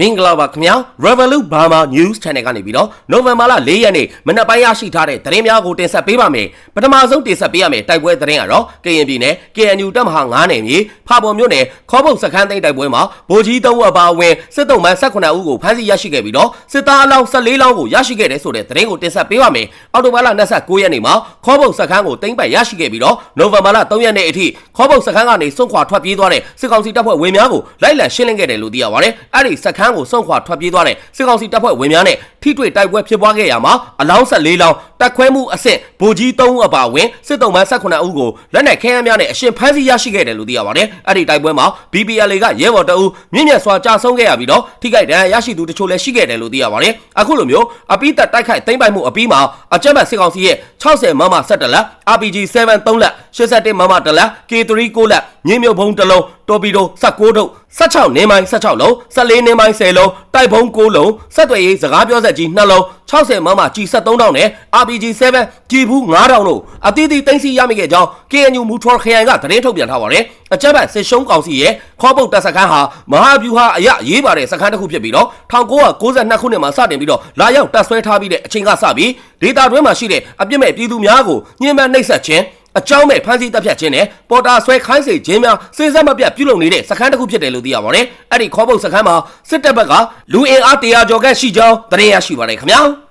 မင်္ဂလာပါခင်ဗျာ Revolut Burma News Channel ကနေပြီးတော့နိုဝင်ဘာလ၄ရက်နေ့မနက်ပိုင်းရရှိထားတဲ့သတင်းများကိုတင်ဆက်ပေးပါမယ်ပထမဆုံးတင်ဆက်ပေးရမယ့်တိုက်ပွဲသတင်းကတော့ကရင်ပြည်နယ် KNU တပ်မဟာ9နယ်မြေဖာပေါ်မြို့နယ်ခေါပုတ်စခန်းသိမ်းတိုက်ပွဲမှာဗိုလ်ကြီး၃ဦးအပါအဝင်စစ်တုံးမှ18ဦးကိုဖမ်းဆီးရရှိခဲ့ပြီးတော့စစ်သားအလောင်း14လောင်းကိုရရှိခဲ့တဲ့ဆိုတဲ့သတင်းကိုတင်ဆက်ပေးပါမယ်အော်တိုဘာလ29ရက်နေ့မှာခေါပုတ်စခန်းကိုသိမ်းပိုက်ရရှိခဲ့ပြီးတော့နိုဝင်ဘာလ3ရက်နေ့အထိခေါပုတ်စခန်းကနေစွန့်ခွာထွက်ပြေးသွားတဲ့စစ်ကောင်စီတပ်ဖွဲ့ဝင်များကိုလိုက်လံရှင်းလင်းခဲ့တယ်လို့သိရပါတယ်အဲ့ဒီစခန်းကိုစွန့်ခွာထွက်ပြေးသွားတဲ့စစ်ကောင်စီတပ်ဖွဲ့ဝင်များနဲ့ထိတွေ့တိုက်ပွဲဖြစ်ပွားခဲ့ရမှာအလောင်း14လောင်းတပ်ခွဲမှုအဆင့်ဗိုလ်ကြီး3ဦးအပါအဝင်စစ်တုံးမှ18ဦးကိုလက်နက်ခဲယမ်းများနဲ့အရှင်ဖမ်းဆီးရရှိခဲ့တယ်လို့သိရပါတယ်အဲ့ဒီတိုက်ပွဲမှာ BPLA ကရဲဘော်တအုပ်မြင့်မြတ်စွာကြာဆုံးခဲ့ရပြီးတော့ထိခိုက်ဒဏ်ရာရရှိသူတချို့လည်းရှိခဲ့တယ်လို့သိရပါတယ်အခုလိုမျိုးအပိသက်တိုက်ခိုက်သိမ်းပိုက်မှုအပြီးမှာအကြမ်းဖက်စစ်ကောင်စီရဲ့60မမ17လက် RPG 7 3လက်81မမ1လက် K3 9လက်ညင်းမြုပ်ဘုံတစ်လုံးတော်ပီတို16ထုတ်16နေမိုင်း16လုံး14နေမိုင်း10လုံးတိုက်ဘုံ9လုံးဆက်သွယ်ရေးစကားပြောဆက်ကြီး2လုံး60မမကြီး73တောင်းနဲ့ RPG 7ကြီးဘူး9000တို့အသီးသီးတင်စီရမိခဲ့ကြောင်း KNU မူထော်ခရိုင်ကသတင်းထုတ်ပြန်ထားပါတယ်အကြမ်းဖက်စစ်ရှုံးကောင်စီရဲ့ခေါပုတ်တပ်စခန်းဟာမဟာဗျူဟာအရရေးပါတဲ့စခန်းတစ်ခုဖြစ်ပြီးတော့1992ခုနှစ်မှာစတင်ပြီးတော့လာရောက်တပ်ဆွဲထားပြီးတဲ့အချိန်ကစပြီးဒေတာတွင်းမှာရှိတဲ့အပြစ်မဲ့ပြည်သူများကိုညှဉ်းပန်းနှိပ်စက်ခြင်း အကြောင်းမဲ့ဖမ်းဆီးတပ်ဖြတ်ခြင်းနဲ့ပေါ်တာဆွဲခိုင်းစေခြင်းများစဉ်ဆက်မပြတ်ပြုလုပ်နေတဲ့စခန်းတစ်ခုဖြစ်တယ်လို့သိရပါတယ်။အဲ့ဒီခေါပုတ်စခန်းမှာစစ်တပ်ဘက်ကလူအင်အား100ကျော်ခန့်ရှိကြောင်းသတင်းရရှိပါတယ်ခင်ဗျာ။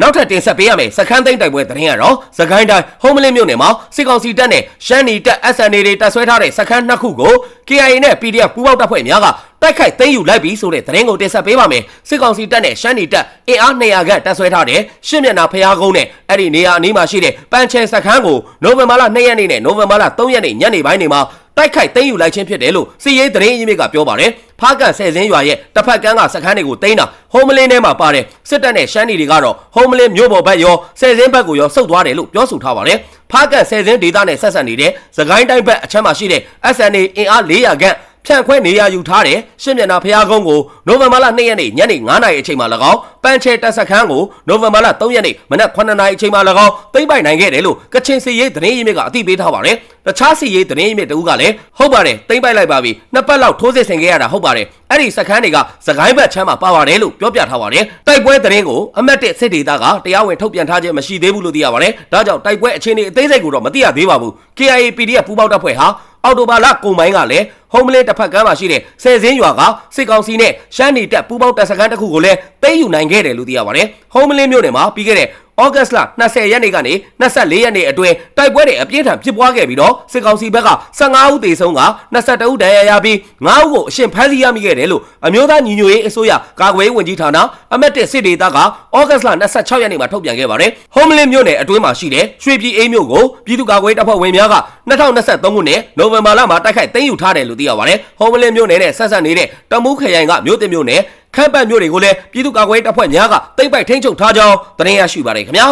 နောက်ထပ်တင်ဆက်ပေးရမယ်စခန်းသိမ်းတိုက်ပွဲသတင်းကတော့စကိုင်းတိုင်းဟုံးမလင်းမြို့နယ်မှာစစ်ကောင်စီတပ်နဲ့ရှမ်းနီတပ် SNA တွေတပ်ဆွဲထားတဲ့စခန်းနှစ်ခုကို KIA နဲ့ PDF ပူးပေါင်းတပ်ဖွဲ့များကတိုက်ခိုက်သိမ်းယူလိုက်ပြီးဆိုတဲ့သတင်းကိုတင်ဆက်ပေးပါမယ်စစ်ကောင်စီတပ်နဲ့ရှမ်းနီတပ်အင်အား200ခန့်တပ်ဆွဲထားတဲ့ရှစ်မျက်နှာဖျားကုန်းနဲ့အဲ့ဒီနေရာအနီးမှာရှိတဲ့ပန်ချဲစခန်းကိုနိုဝင်ဘာလ2ရက်နေ့နဲ့နိုဝင်ဘာလ3ရက်နေ့ညနေပိုင်းတွေမှာ တိုက်ခိုက်သိမ်းယူလိုက်ခြင်းဖြစ်တယ်လို့စီရေးသတင်းရင်းမြစ်ကပြောပါတယ်ဖားကန်ဆယ်စင်းရွာရဲ့တစ်ဖက်ကန်းကစခန်းတွေကိုသိမ်းတာဟုံးမလင်းထဲမှာပါတယ်စစ်တပ်နဲ့ရှမ်းနီတွေကတော့ဟုံးမလင်းမြို့ပေါ်ဘက်ရောဆယ်စင်းဘက်ကိုရောဆုတ်သွားတယ်လို့ပြောဆိုထားပါတယ်ဖားကန်ဆယ်စင်းဒေသနဲ့ဆက်ဆက်နေတဲ့သခိုင်းတိုင်းဘက်အချမ်းမှာရှိတဲ့ SNA အင်အား400ခန့် ဖြန့်ခွဲနေရယူထားတဲ့ရှင်းမျက်နှာဖျားကုန်းကိုနိုဝင်ဘာလ2ရက်နေ့ညနေ9:00နာရီအချိန်မှာ၎င်းပန်ချဲတက်စခန်းကိုနိုဝင်ဘာလ3ရက်နေ့မနက်9:00နာရီအချိန်မှာ၎င်းသိမ့်ပိုက်နိုင်ခဲ့တယ်လို့ကချင်စီရေးသတင်းရင်းမြစ်ကအသိပေးထားပါတယ်။တခြားစီရေးသတင်းရင်းမြစ်တဦးကလည်းဟုတ်ပါတယ်သိမ့်ပိုက်လိုက်ပါပြီ။နှစ်ပတ်လောက်ထိုးစစ်ဆင်ခဲ့ရတာဟုတ်ပါတယ်။အဲ့ဒီစခန်းတွေကစကိုင်းဘက်ချမ်းမှာပါပါတယ်လို့ပြောပြထားပါတယ်။တိုက်ပွဲသတင်းကိုအမတ်တစ်စစ်ဒေသကတရားဝင်ထုတ်ပြန်ထားခြင်းမရှိသေးဘူးလို့သိရပါတယ်။ဒါကြောင့်တိုက်ပွဲအခြေအနေအသေးစိတ်ကိုတော့မသိရသေးပါဘူး။ KIA PDF ပူးပေါင်းတပ်ဖွဲ့ဟာအော်တိုဘာလကုန်ပိုင်းကလည်း ဟုံးမလင်းတစ်ဖက်ကမ်းမှာရှိတဲ့ဆယ်စင်းရွာကစစ်ကောင်စီနဲ့ရှမ်းနီတပ်ပူးပေါင်းတပ်စခန်းတစ်ခုကိုလည်းသိမ်းယူနိုင်ခဲ့တယ်လို့သိရပါတယ်။ဟုံးမလင်းမြို့နယ်မှာပြီးခဲ့တဲ့ဩဂတ်စ်လ20ရက်နေ့ကနေ24ရက်နေ့အတွင်းတိုက်ပွဲတွေအပြင်းထန်ဖြစ်ပွားခဲ့ပြီးတော့စစ်ကောင်စီဘက်က15ဦးသေဆုံးက22ဦးဒဏ်ရာရပြီး9ဦးကိုအရှင်ဖမ်းဆီးရမိခဲ့တယ်လို့အမျိုးသားညီညွတ်ရေးအစိုးရကာကွယ်ရေးဝန်ကြီးဌာနအမတ်တစ်စစ်ဒေသကဩဂတ်စ်လ26ရက်နေ့မှာထုတ်ပြန်ခဲ့ပါတယ်။ဟုံးမလင်းမြို့နယ်အတွင်းမှာရှိတဲ့ရွှေပြည်အေးမြို့ကိုပြည်သူ့ကာကွယ်ရေးတပ်ဖွဲ့ဝင်များက2023ခုနှစ်နိုဝင်ဘာလမှာတိုက်ခိုက်သိမ်းယူထားတယ်လို့သိရပါတယ်။ဟုံးမလင်းမြို့နယ်နဲ့ဆက်ဆက်နေတဲ့တမူးခရိုင်ကမြို့တင်မြို့နယ် ခန့်ပတ်မြို့တွေကိုလည်းပြည်သူ့ကာကွယ်ရေးတပ်ဖွဲ့များကတိမ့်ပိုက်ထိန်းချုပ်ထားကြောင်းသတင်းရရှိပါတယ်ခင်ဗျာ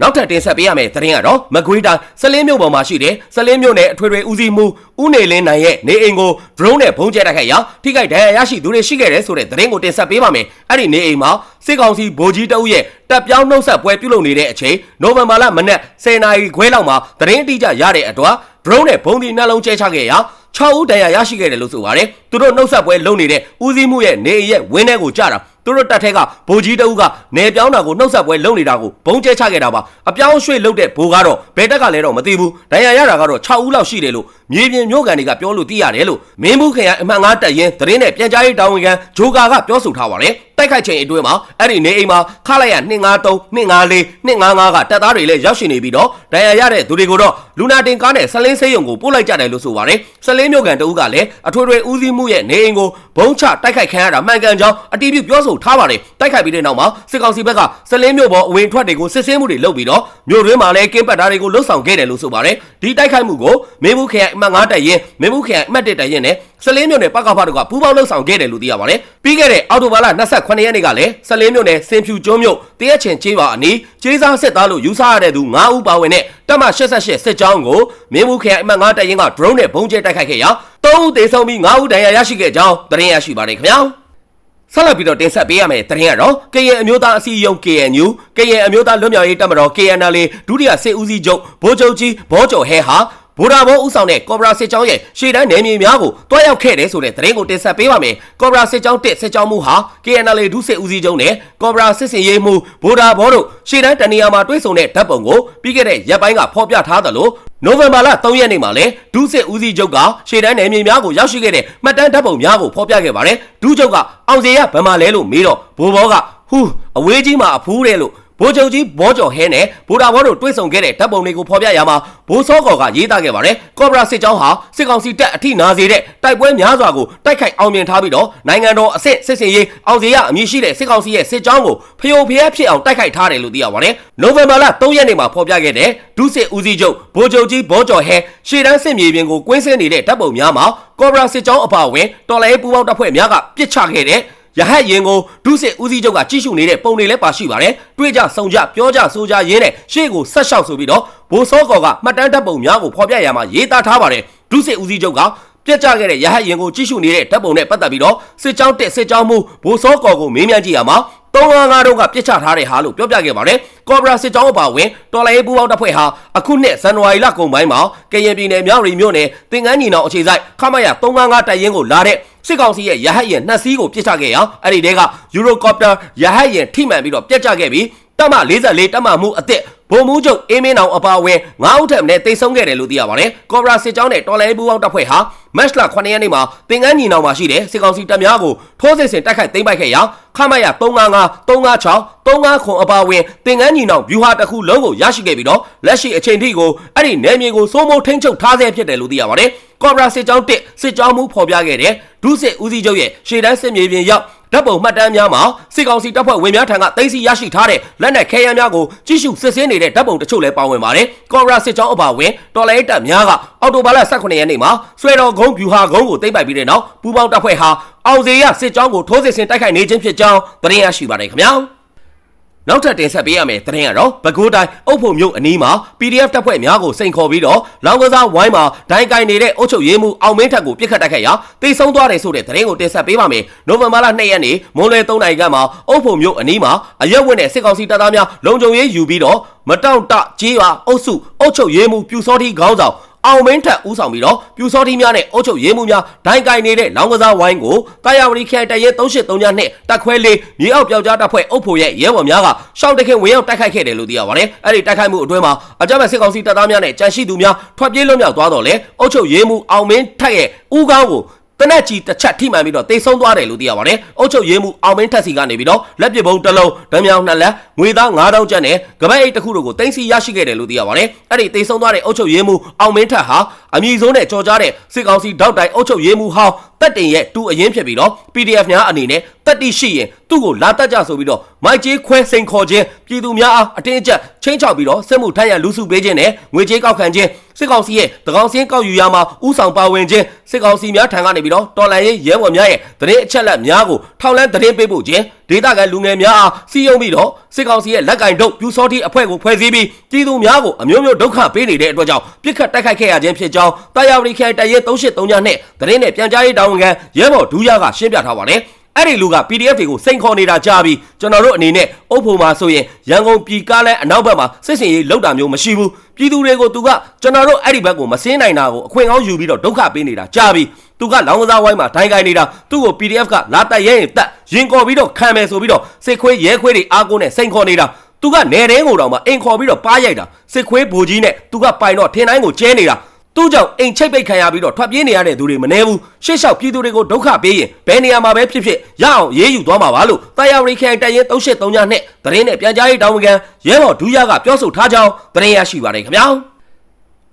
နောက်ထပ်တင်ဆက်ပေးရမယ့်သတင်းကတော့မကွေးတိုင်းစလင်းမြို့ပေါ်မှာရှိတဲ့စလင်းမြို့နယ်အထွေထွေဦးစီးမှုဦးနေလင်းနိုင်ရဲ့နေအိမ်ကို drone နဲ့ဘုံကျဲတိုက်ခိုက်ရာထိခိုက်ဒဏ်ရာရရှိသူတွေရှိခဲ့တဲ့ဆိုတဲ့သတင်းကိုတင်ဆက်ပေးပါမယ်။အဲ့ဒီနေအိမ်မှာစစ်ကောင်စီဗိုလ်ကြီးတအုပ်ရဲ့တပ်ပြောင်းနှုတ်ဆက်ပွဲပြုလုပ်နေတဲ့အချိန်နိုဝင်ဘာလမနက်10:00နာရီခွဲလောက်မှာသတင်းအတိအကျရတဲ့အတွက် drone နဲ့ဘုံဒီနှလုံးကျဲချခဲ့ရာ6ဦးတရားရရှိခဲ့တယ်လို့ဆိုပါတယ်။သူတို့နှုတ်ဆက်ပွဲလုပ်နေတဲ့ဦးစီးမှုရဲ့နေအိမ်ရဲ့ဝင်းထဲကိုကြတာ သူတို့တက်ထက်ကဗိုလ်ကြီးတအုပ်ကနေပြောင်းတာကိုနှုတ်ဆက်ပွဲလုပ်နေတာကိုဘုံကျဲချခဲ့တာပါအပြောင်းရွှေ့လုပ်တဲ့ဘိုးကတော့ဘယ်တက်ကလဲတော့မသိဘူးဒဏ်ရာရတာကတော့6ဦးလောက်ရှိတယ်လို့မြေပြင်မျိုးကန်တွေကပြောလို့သိရတယ်လို့မင်းဘူးခရိုင်အမှန်9တက်ရင်သတင်းနဲ့ပြန်ကြားရေးတာဝန်ခံဂျိုကာကပြောဆိုထားပါတယ်တိုက်ခိုက်ချိန်အတွင်းမှာအဲ့ဒီနေအိမ်မှာခလိုက်ရ253 254 255ကတပ်သားတွေလည်းရောက်ရှိနေပြီးတော့ဒဏ်ရာရတဲ့သူတွေကိုတော့လူနာတင်ကားနဲ့ဆလင်းဆေးရုံကိုပို့လိုက်ကြတယ်လို့ဆိုပါတယ်ဆလင်းမျိုးကန်တဦးကလည်းအထွေထွေဦးစီးမှုရဲ့နေအိမ်ကိုဘုံချတိုက်ခိုက်ခံရတာမှန်ကန်ကြောင်းအတီးပြုပြောဆိုထားပါတယ်တိုက်ခိုက်ပြီးတဲ့နောက်မှာစစ်ကောင်စီဘက်ကဆလင်းမျိုးပေါ်အဝင်ထွက်တွေကိုစစ်ဆေးမှုတွေလုပ်ပြီးတော့မြို့တွင်းမှာလည်းကင်းပတ်တာတွေကိုလှုပ်ဆောင်ခဲ့တယ်လို့ဆိုပါတယ်ဒီတိုက်ခိုက်မှုကိုမင်းဘူးခရိုင်အမှတ်9တက်ရင်မင်းဘူးခရိုင်အမှတ်1တက်ရင်နဲ့ဆလင်းမြို့နယ်ပကဖတို့ကပူးပေါင်းလှုပ်ဆောင်ခဲ့တယ်လို့သိရပါတယ်ပြီးခဲ့တဲ့အောက်တိုဘာလ28ရက်နေ့ကလည်းဆလင်းမြို့နယ်စင်ဖြူကျွန်းမြို့တရက်ချင်ကျေးပါအနီးကျေးစားစစ်သားလို့ယူဆရတဲ့သူ9ဦးပါဝင်တဲ့တပ်မ88စစ်ကြောင်းကိုမင်းဘူးခရိုင်အမှတ်9တက်ရင်က drone နဲ့ဘုံကျဲတိုက်ခိုက်ခဲ့ရာ3ဦးသေဆုံးပြီး9ဦးဒဏ်ရာရရှိခဲ့ကြောင်းသတင်းရရှိပါတယ်ခင်ဗျာ ဆက်လက်ပြီးတော့တင်ဆက်ပေးရမယ့်သတင်းကတော့ကရင်အမျိုးသားအစည်းအရုံး KNU ကရင်အမျိုးသားလွတ်မြောက်ရေးတပ်မတော် KNL ဒုတိယစစ်ဦးစီးချုပ်ဗိုလ်ချုပ်ကြီးဘောကျော်ဟဲဟာ ဗိုလ်ဒါဘောဦးဆောင်တဲ့ကော်ဘရာစစ်ကြောင်းရဲ့ရှေ့တန်းနယ်မြေများကိုတွားရောက်ခဲ့တဲ့ဆိုတဲ့သတင်းကိုတင်ဆက်ပေးပါမယ်။ကော်ဘရာစစ်ကြောင်းတစ်စစ်ကြောင်းမှုဟာ KNL ဒုစစ်ဦးစီးချုပ်နဲ့ကော်ဘရာစစ်စင်ရေးမှုဗိုလ်ဒါဘောတို့ရှေ့တန်းတနေရာမှာတွေ့ဆုံတဲ့ဓာတ်ပုံကိုပြီးခဲ့တဲ့ရက်ပိုင်းကဖော်ပြထားသလိုနိုဝင်ဘာလ3ရက်နေ့မှာလည်းဒုစစ်ဦးစီးချုပ်ကရှေ့တန်းနယ်မြေများကိုရောက်ရှိခဲ့တဲ့မှတ်တမ်းဓာတ်ပုံများကိုဖော်ပြခဲ့ပါတယ်။ဒုချုပ်ကအောင်စေရဗမာလဲလို့မေးတော့ဘိုးဘောကဟူးအဝေးကြီးမှာအဖူးတယ်လို့ ဘိုးချုပ်ကြီးဘောကျော်ဟဲနဲ့ဗိုလ်ဒါဘောတို့တွေ့ဆုံခဲ့တဲ့ဓာတ်ပုံတွေကိုဖော်ပြရမှာဘိုးစောကော်ကရေးသားခဲ့ပါတယ်။ကော့ဘရာစစ်ကြောင်းဟာစစ်ကောင်စီတပ်အထိနာစေတဲ့တိုက်ပွဲများစွာကိုတိုက်ခိုက်အောင်မြင်ထားပြီးတော့နိုင်ငံတော်အဆင့်စစ်စင်ရေးအောင်စေရအမည်ရှိတဲ့စစ်ကောင်စီရဲ့စစ်ကြောင်းကိုဖျို့ဖျက်ဖြစ်အောင်တိုက်ခိုက်ထားတယ်လို့သိရပါတယ်။နိုဝင်ဘာလ3ရက်နေ့မှာဖော်ပြခဲ့တဲ့ဒုစစ်ဦးစီးချုပ်ဗိုလ်ချုပ်ကြီးဘောကျော်ဟဲရှေ့တန်းစစ်မြေပြင်ကိုကွင်းဆင်းနေတဲ့ဓာတ်ပုံများမှာကော့ဘရာစစ်ကြောင်းအပါအဝင်တော်လိုင်းပူပေါင်းတပ်ဖွဲ့များကပစ်ချခဲ့တဲ့ ရဟတ်ရင်ကိုဒုစစ်ဦးစီးချုပ်ကကြည့်ရှုနေတဲ့ပုံတွေလည်းပါရှိပါတယ်။တွေ့ကြဆုံကြပြောကြဆိုကြရင်းနဲ့ရှေ့ကိုဆက်လျှောက်ဆိုပြီးတော့ဘိုးစောကော်ကမှတ်တမ်းတပ်ပုံများကိုဖော်ပြရမှာရေးသားထားပါတယ်။ဒုစစ်ဦးစီးချုပ်ကပြက်ကြခဲ့တဲ့ရဟတ်ရင်ကိုကြည့်ရှုနေတဲ့တပ်ပုံနဲ့ပတ်သက်ပြီးတော့စစ်ကြောင်းတက်စစ်ကြောင်းမှုဘိုးစောကော်ကိုမေးမြန်းကြည့်ရမှာ 355တုန်းကပြစ်ချထားတဲ့ဟာလို့ပြောပြခဲ့ပါတယ်။ကော်ဘရာစစ်ကြောင်းအပါဝင်တော်လိုင်းပူပေါင်းတပ်ဖွဲ့ဟာအခုနှစ်ဇန်နဝါရီလကုန်ပိုင်းမှာကရင်ပြည်နယ်မြောက်ရီမြို့နယ်တင်ကန်းညီနောင်အခြေစိုက်ခမရ355တပ်ရင်းကိုလာတဲ့စစ်ကောင်စီရဲ့ရဟတ်ရင်နှစ်စီးကိုပြစ်ချခဲ့ရာအဲ့ဒီတဲကယူရိုကော်ပတာရဟတ်ရင်ထိမှန်ပြီးတော့ပြက်ကျခဲ့ပြီးတပ်မ44တပ်မမှုအစ် စ်ဘုံမူးချုပ်အင်းမင်းအောင်အပါအဝင်9ဦးထက်မနည်းတိတ်ဆုံးခဲ့တယ်လို့သိရပါတယ်။ကော်ဘရာစစ်ကြောင်းနဲ့တော်လိုင်းပူပေါင်းတပ်ဖွဲ့ဟာမတ်လ9ရက်နေ့မှာတင်ကန်းညီနောင်မှာရှိတဲ့စစ်ကောင်စီတပ်များကိုထိုးစစ်ဆင်တိုက်ခိုက်သိမ်းပိုက်ခဲ့ရာခမရ355 356 35ခွန်အပါအဝင်တင်ကန်းညီနောင်ဗျူဟာတစ်ခုလုံးကိုရရှိခဲ့ပြီးတော့လက်ရှိအချိန်ထိကိုအဲ့ဒီနယ်မြေကိုစိုးမိုးထိန်းချုပ်ထားဆဲဖြစ်တယ်လို့သိရပါတယ်။ကော်ဘရာစစ်ကြောင်းတစ်စစ်ကြောင်းမှုဖော်ပြခဲ့တဲ့ဒုစစ်ဦးစီးချုပ်ရဲ့ရှေ့တန်းစစ်မြေပြင်ရောက် ဓာတ်ပုံမှတ်တမ်းများမှာစစ်ကောင်စီတပ်ဖွဲ့ဝင်များထံကသိမ်းဆီးရရှိထားတဲ့လက်နက်ခဲယမ်းများကိုကြည့်ရှုစစ်ဆေးနေတဲ့ဓာတ်ပုံတချို့လည်းပါဝင်ပါတယ်။ကော်ရာစစ်ကြောင်းအပါဝင်တော်လိုင်းတပ်များကအော်တိုဘာလ18ရက်နေ့မှာဆွဲတော်ကုန်းဗျူဟာကုန်းကိုသိမ်းပိုက်ပြီးတဲ့နောက်ပူပေါင်းတပ်ဖွဲ့ဟာအောင်စေရစစ်ကြောင်းကိုထိုးစစ်ဆင်တိုက်ခိုက်နေခြင်းဖြစ်ကြောင်းသတင်းရရှိပါတယ်ခင်ဗျာ။ နောက်ထပ်တင်ဆက်ပေးရမယ်သတင်းကတော့ပဲခူးတိုင်းအုပ်ဖို့မြို့အနီးမှာ PDF တပ်ဖွဲ့များကိုစိန်ခေါ်ပြီးတော့လောင်ကစားဝိုင်းမှာဒိုင်းကင်နေတဲ့အုပ်ချုပ်ရေးမှူးအောင်မင်းထက်ကိုပြစ်ခတ်တိုက်ခိုက်ရာတိတ်ဆုံးသွားတယ်ဆိုတဲ့သတင်းကိုတင်ဆက်ပေးပါမယ်။နိုဝင်ဘာလ2ရက်နေ့မွန်းလွဲ3နာရီခန့်မှာအုပ်ဖို့မြို့အနီးမှာအရက်ဝက်နဲ့စစ်ကောင်စီတပ်သားများလုံခြုံရေးယူပြီးတော့မတောင့်တကြေးရွာအုပ်စုအုပ်ချုပ်ရေးမှူးပြူစောတိခေါင်းဆောင် အောင်မင်းထက်ဦးဆောင်ပြီးတော့ပြူစောတိများနဲ့အုပ်ချုပ်ရေးမှုများဒိုင်းကင်နေတဲ့လောင်ကစားဝိုင်းကိုတာယာဝတီခဲတရဲ3839နဲ့တက်ခွဲလေးမြေအောက်ပြောက်ကြားတပ်ဖွဲ့အုပ်ဖို့ရဲ့ရဲဘော်များကရှောက်တခင်ဝင်ရောက်တိုက်ခိုက်ခဲ့တယ်လို့သိရပါတယ်။အဲ့ဒီတိုက်ခိုက်မှုအတွင်းမှာအကြမ်းဖက်စစ်ကောင်စီတပ်သားများနဲ့ကြမ်းရှိသူများထွက်ပြေးလွတ်မြောက်သွားတော့လေအုပ်ချုပ်ရေးမှုအောင်မင်းထက်ရဲ့ဦးကောင်းကို တနက်ကြီးတစ်ချက်ထိမှန်ပြီးတော့တိတ်ဆုံးသွားတယ်လို့သိရပါတယ်။အုတ်ချုပ်ရေးမှုအောင်မင်းထက်စီကနေပြီးတော့လက်ပစ်ဘုံတစ်လုံးဓမြောင်နှစ်လက်ငွေသား9000ကျပ်နဲ့ကပတ်အိတ်တစ်ခုတို့ကိုတင်စီရရှိခဲ့တယ်လို့သိရပါတယ်။အဲ့ဒီတိတ်ဆုံးသွားတဲ့အုတ်ချုပ်ရေးမှုအောင်မင်းထက်ဟာအမည်ဆုံးနဲ့ကြော်ကြားတဲ့စစ်ကောင်စီတောက်တိုင်အုတ်ချုပ်ရေးမှုဟောင်း တက်တင်ရဲ့တူအရင်ဖြစ်ပြီးတော့ PDF များအနေနဲ့တက်တိရှိရင်သူ့ကိုလာတက်ကြဆိုပြီးတော့မိုက်ကျေးခွဲစိန်ခေါ်ခြင်းပြည်သူများအားအတင်းအကျပ်ချင်းချောက်ပြီးတော့စစ်မှုထမ်းရလူစုပေးခြင်းနဲ့ငွေကြေးကောက်ခံခြင်းစစ်ကောင်စီရဲ့တကောင်စင်းကောက်ယူရမှာဥဆောင်ပါဝင်ခြင်းစစ်ကောင်စီများထံကနေပြီးတော့တော်လှန်ရေးရဲဘော်များရဲ့တရင်အချက်လက်များကိုထောက်လန်းတရင်ပေးဖို့ခြင်းဒေသခံလူငယ်များအားစီယုံပြီးတော့စစ်ကောင်စီရဲ့လက်ကင်တို့ပြူစောတိအဖွဲ့ကိုဖွဲ့စည်းပြီးပြည်သူများကိုအမျိုးမျိုးဒုက္ခပေးနေတဲ့အတွက်ကြောင့်ပြစ်ခတ်တိုက်ခိုက်ခဲ့ရခြင်းဖြစ်ကြောင်းတာယာဝတီခရိုင်တရဲ383ညနဲ့တရင်နဲ့ပြန်ကြားရေးတာဝန်ခံရဲဘော်ဒူးရကရှင်းပြထားပါတယ်အဲ့ဒီလူက PDF တွေကိုစိန်ခေါ်နေတာကြားပြီးကျွန်တော်တို့အနေနဲ့အုပ်ဖို့မှာဆိုရင်ရန်ကုန်ပြည်ကားလဲအနောက်ဘက်မှာစစ်စင်ရေးလောက်တာမျိုးမရှိဘူးပြည်သူတွေကိုသူကကျွန်တော်တို့အဲ့ဒီဘက်ကိုမစင်းနိုင်တာကိုအခွင့်ကောင်းယူပြီးတော့ဒုက္ခပေးနေတာကြားပြီးသူကလောင်းကစားဝိုင်းမှာဒိုင်းကိုင်းနေတာသူ့ကို PDF ကလာတက်ရဲရင်တက်ရင်ခေါ်ပြီးတော့ခံမယ်ဆိုပြီးတော့စစ်ခွေးရဲခွေးတွေအားကိုးနဲ့စိန်ခေါ်နေတာသူကနေတဲကိုတော့မှအိမ်ခေါ်ပြီးတော့ပါရိုက်တာစစ်ခွေးဘူကြီးနဲ့သူကပိုင်တော့ထင်းတိုင်းကိုကျဲနေတာ သူ့ကြောင့်အိမ်ချိတ်ပိတ်ခံရပြီးတော့ထွက်ပြေးနေရတဲ့သူတွေမနှဲဘူးရှေ့လျှောက်ပြည်သူတွေကိုဒုက္ခပေးရင်ဘယ်နေရာမှာပဲဖြစ်ဖြစ်ရအောင်ရေးယူသွားမှာပါလို့တာယာဝရီခိုင်တရင်383ညနဲ့သတင်းနဲ့ပြန်ကြားရေးတာဝန်ခံရဲဘော်ဒူးရကပြောဆိုထားကြောင်းသတင်းရရှိပါတယ်ခင်ဗျာ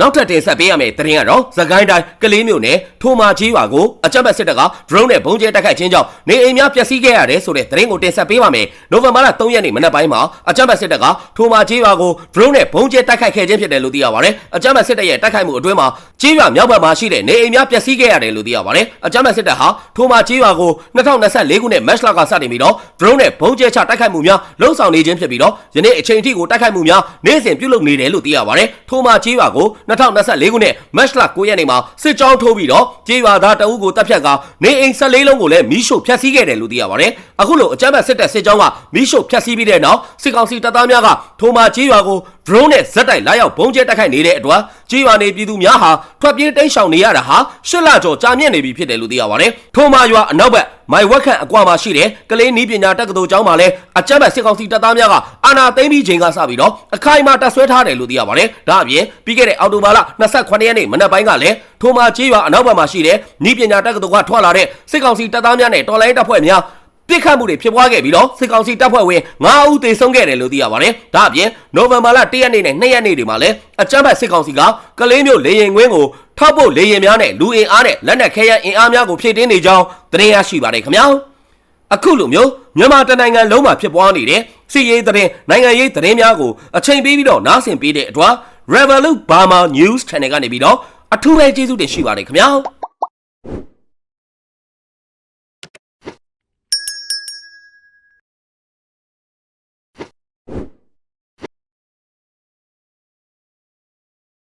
နောက်ထပ်တင်ဆက်ပေးရမယ့်သတင်းကတော့သကိုင်းတိုင်းကလေးမြို့နယ်ထိုမာကြီးရွာကိုအကြမ်းဖက်စစ်တပ်က drone နဲ့ဘုံကျဲတိုက်ခိုက်ခြင်းကြောင့်နေအိမ်များပျက်စီးခဲ့ရတယ်ဆိုတဲ့သတင်းကိုတင်ဆက်ပေးပါမယ်။နိုဝင်ဘာလ3ရက်နေ့မနက်ပိုင်းမှာအကြမ်းဖက်စစ်တပ်ကထိုမာကြီးရွာကို drone နဲ့ဘုံကျဲတိုက်ခိုက်ခဲ့ခြင်းဖြစ်တယ်လို့သိရပါတယ်။အကြမ်းဖက်စစ်တပ်ရဲ့တိုက်ခိုက်မှုအတွင်းမှာကြီးရွာမြောက်ဘက်မှာရှိတဲ့နေအိမ်များပျက်စီးခဲ့ရတယ်လို့သိရပါတယ်။အကြမ်းဖက်စစ်တပ်ဟာထိုမာကြီးရွာကို2024ခုနှစ်မတ်လကစတင်ပြီးတော့ drone နဲ့ဘုံကျဲချတိုက်ခိုက်မှုများလှုံ့ဆော်နေခြင်းဖြစ်ပြီးတော့ယနေ့အချိန်ထိကိုတိုက်ခိုက်မှုများနေ့စဉ်ပြုလုပ်နေတယ်လို့သိရပါတယ်။ထိုမာကြီးရွာကို2024ခုနှစ်မတ်လ9ရက်နေ့မှာစစ်ကြောင်းထိုးပြီးတော့ကြေးရွာသားတအုပ်ကိုတပ်ဖြတ်ကာနေအိမ်14လုံးကိုလည်းမီးရှို့ဖျက်ဆီးခဲ့တယ်လို့သိရပါတယ်။အခုလိုအကြမ်းဖက်စစ်တပ်စစ်ကြောင်းကမီးရှို့ဖျက်ဆီးပြီးတဲ့နောက်စစ်ကောင်စီတပ်သားများကထိုမာကြေးရွာကို drone နဲ့ဇက်တိုက်လာရောက်ဘုံကျဲတိုက်ခိုက်နေတဲ့အတွက် ကြေးရွာနေပြည်သူများဟာထွက်ပြေးတိမ်းရှောင်နေရတာဟာရှစ်လကျော်ကြာမြင့်နေပြီဖြစ်တယ်လို့သိရပါတယ်။ထိုမာရွာအနောက်ဘက်မိုင်ဝက်ခန့်အကွာမှာရှိတဲ့ကလေးနီးပညာတက္ကသိုလ်ကျောင်းမှာလည်းအကြမ်းဖက်စစ်ကောင်စီတပ်သားများကအာဏာသိမ်းပြီးချိန်ကစပြီးတော့အခိုင်အမာတပ်ဆွဲထားတယ်လို့သိရပါတယ်။ဒါအပြင်ပြီးခဲ့တဲ့အောက်တိုဘာလ28ရက်နေ့မနက်ပိုင်းကလည်းထိုမာကြေးရွာအနောက်ဘက်မှာရှိတဲ့နီးပညာတက္ကသိုလ်ကထွက်လာတဲ့စစ်ကောင်စီတပ်သားများနဲ့တော်လိုင်းတပ်ဖွဲ့များ ပြစ်ခတ်မှုတွေဖြစ်ပွားခဲ့ပြီးတော့စစ်ကောင်စီတပ်ဖွဲ့ဝင်9ဦးသေဆုံးခဲ့တယ်လို့သိရပါတယ်။ဒါအပြင်နိုဝင်ဘာလ1ရက်နေ့နဲ့2ရက်နေ့တွေမှာလည်းအကြမ်းဖက်စစ်ကောင်စီကကလေးမျိုးလေရင်ကွင်းကိုထောက်ဖို့လေရင်များနဲ့လူအင်အားနဲ့လက်နက်ခဲယမ်းအင်အားများကိုဖြည့်တင်းနေကြောင်းသတင်းရရှိပါတယ်ခင်ဗျာ။အခုလိုမျိုးမြန်မာတနိုင်ငံလုံးမှာဖြစ်ပွားနေတဲ့စီရေးသတင်းနိုင်ငံရေးသတင်းများကိုအချိန်ပေးပြီးတော့နားဆင်ပေးတဲ့အတွက် Revolut Burma News Channel ကနေပြီးတော့အထူးပဲကျေးဇူးတင်ရှိပါတယ်ခင်ဗျာ။